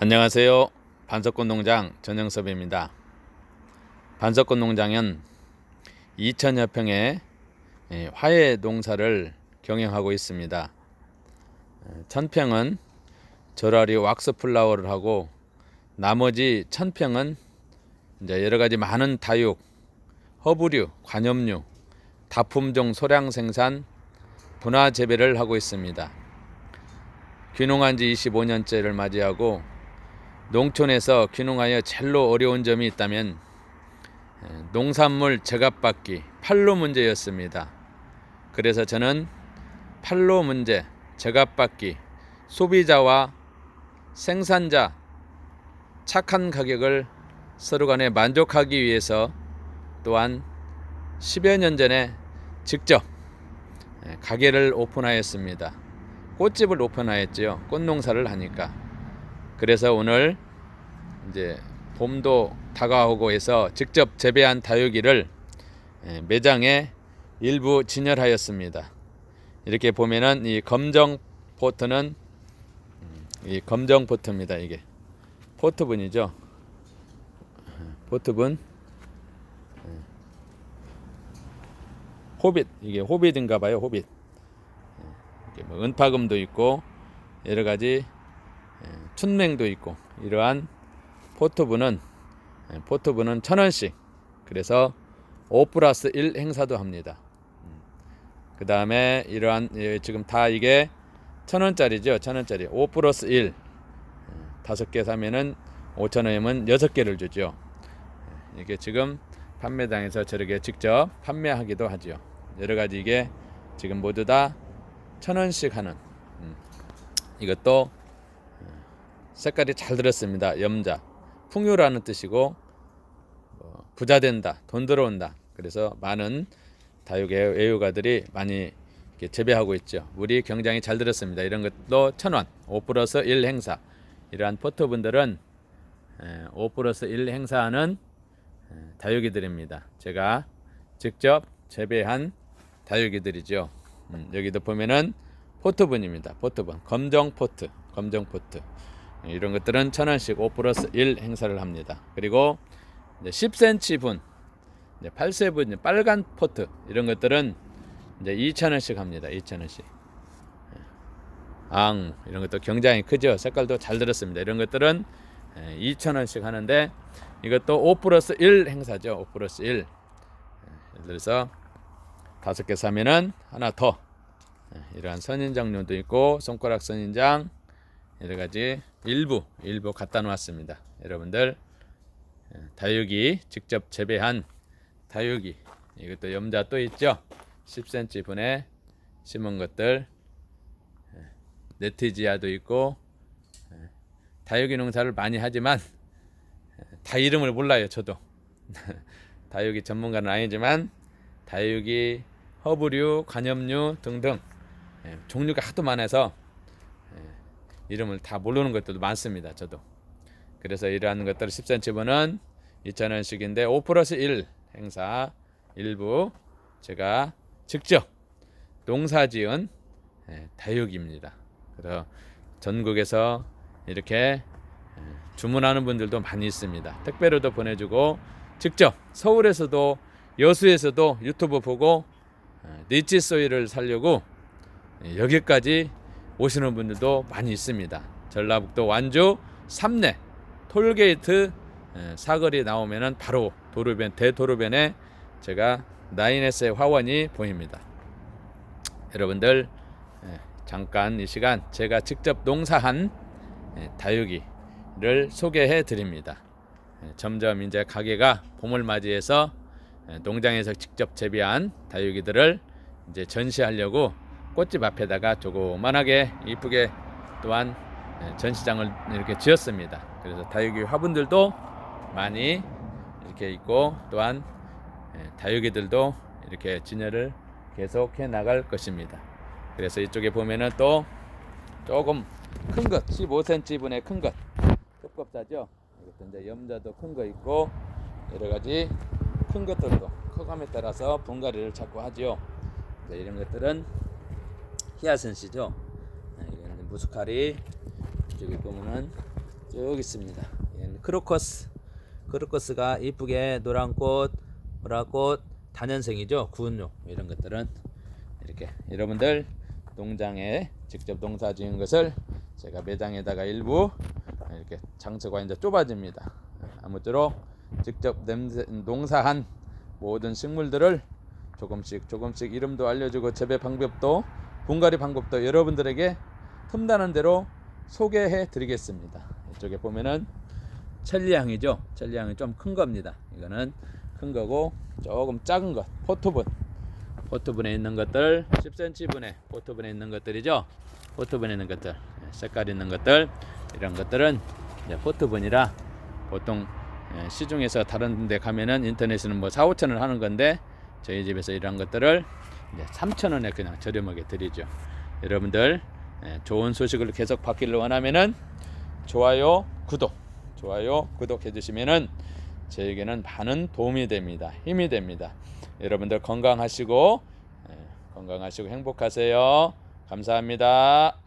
안녕하세요. 반석꽃 농장 전영섭입니다. 반석꽃 농장은 2천여 평의 예, 화훼 농사를 경영하고 있습니다. 1000평은 저라리 왁스 플라워를 하고 나머지 1000평은 이제 여러 가지 많은 다육, 허브류, 관염류, 다품종 소량 생산, 분화 재배를 하고 있습니다. 귀농한 지 25년째를 맞이하고 농촌에서 귀농하여 젤로 어려운 점이 있다면 에, 농산물 제값받기 판로 문제였습니다. 그래서 저는 판로 문제, 제값받기, 소비자와 생산자 착한 가격을 서로 간에 만족하기 위해서 또한 10여 년 전에 직접 에, 가게를 오픈하였습니다. 꽃집을 오픈하였지요. 꽃농사를 하니까. 그래서 오늘 이제 봄도 다가오고 해서 직접 재배한 다육이를 예, 매장에 일부 진열하였습니다. 이렇게 보면은 이 검정 포트는 음, 이 검정 포트입니다. 이게 포트분이죠. 포트분 예. 호빗 이게 호빗인가 봐요. 호빗. 예, 뭐 은파금도 있고 여러 가지 춘맹도 있고 이러한 포토분은 예, 포토분은 천 원씩 그래서 5 플러스 1 행사도 합니다. 그 다음에 이러한 예, 지금 다 이게 천 원짜리죠. 천 원짜리 5 플러스 1 예, 다섯 개 사면은 5천 원이면 여섯 개를 주죠. 예, 이게 지금 판매장에서 저렇게 직접 판매하기도 하죠. 여러 가지 이게 지금 모두 다 천 원씩 하는 음, 이것도 색깔이 잘 들었습니다. 염자. 풍요라는 뜻이고 뭐 부자 된다, 돈 들어온다. 그래서 많은 다육의 애호가들이 많이 이렇게 재배하고 있죠. 물이 굉장히 잘 들었습니다. 이런 것도 천 원, 5 플러스 1 행사. 이러한 포터분들은 5 플러스 1 행사하는 다육이들입니다. 제가 직접 재배한 다육이들이죠. 음, 여기도 보면은 포트분입니다. 포트분, 검정 포트, 검정 포트. 이런 것들은 천 원씩 5 플러스 1 행사를 합니다. 그리고 10cm 분, 8세 분, 빨간 포트 이런 것들은 이제 2천 원씩 합니다. 2천 원씩. 앙 이런 것도 굉장히 크죠. 색깔도 잘 들었습니다. 이런 것들은 2천 원씩 하는데 이것도 5 플러스 1 행사죠. 5 플러스 1. 예를 들어서 다섯 개 사면은 하나 더 이러한 선인장류도 있고 손가락 선인장 여러 가지 일부 일부 갖다 놓았습니다. 여러분들 예, 다육이 직접 재배한 다육이 이것도 염자 또 있죠. 10cm 분에 심은 것들 예, 네티지아도 있고 예, 다육이 농사를 많이 하지만 다 이름을 몰라요. 저도 다육이 전문가는 아니지만 다육이 허브류, 관염류 등등 종류가 하도 많아서 이름을 다 모르는 것들도 많습니다. 저도. 그래서 이러한 것들 10cm분은 2,000원씩인데 5 플러스 1 행사 일부 제가 직접 농사 지은 예, 다육입니다. 그래서 전국에서 이렇게 예, 주문하는 분들도 많이 있습니다. 택배로도 보내주고 직접 서울에서도 여수에서도 유튜브 보고 니치 소이를 살려고 예, 여기까지 오시는 분들도 많이 있습니다. 전라북도 완주 삼내 톨게이트 사거리 나오면은 바로 도로변 대도로변에 제가 나인에스의 화원이 보입니다. 여러분들 잠깐 이 시간 제가 직접 농사한 다육이를 소개해 드립니다. 점점 이제 가게가 봄을 맞이해서 농장에서 직접 재배한 다육이들을 이제 전시하려고 꽃집 앞에다가 조그만하게 이쁘게 또한 예, 전시장을 이렇게 지었습니다. 그래서 다육이 화분들도 많이 이렇게 있고 또한 예, 다육이들도 이렇게 진열을 계속해 나갈 것입니다. 그래서 이쪽에 보면은 또 조금 큰 것, 15cm 분의 큰 것, 두껍다죠. 이것도 이제 염자도 큰 거 있고 여러 가지 큰 것들도 커감에 따라서 분갈이를 자꾸 하죠. 이런 것들은 히아센시죠. 네, 이거는 무스카리 이쪽에 보면은 쭉 있습니다. 크로커스. 크로커스가 이쁘게 노란 꽃, 보라꽃, 단연생이죠. 구은용 이런 것들은 이렇게 여러분들 농장에 직접 농사 지은 것을 제가 매장에다가 일부 이렇게 장소가 이제 좁아집니다. 아무쪼록 직접 냄새, 농사한 모든 식물들을 조금씩 조금씩 이름도 알려주고 재배 방법도 분갈이 방법도 여러분들에게 틈나는 대로 소개해 드리겠습니다. 이쪽에 보면은 천리향이죠. 천리향이 좀 큰 겁니다. 이거는 큰 거고 조금 작은 것 포토분 포토분에 있는 것들 10cm 분에 포토분에 있는 것들이죠. 포토분에 있는 것들 예, 색깔 있는 것들 이런 것들은 이제 포토분이라 보통 예, 시중에서 다른 데 가면은 인터넷에는 뭐 4, 5천 원 하는 건데 저희 집에서 이런 것들을 이제 3천 원에 그냥 저렴하게 드리죠. 여러분들 예, 좋은 소식을 계속 받기를 원하면은 좋아요, 구독, 좋아요, 구독해 주시면은 저에게는 많은 도움이 됩니다. 힘이 됩니다. 여러분들 건강하시고 예, 건강하시고 행복하세요. 감사합니다.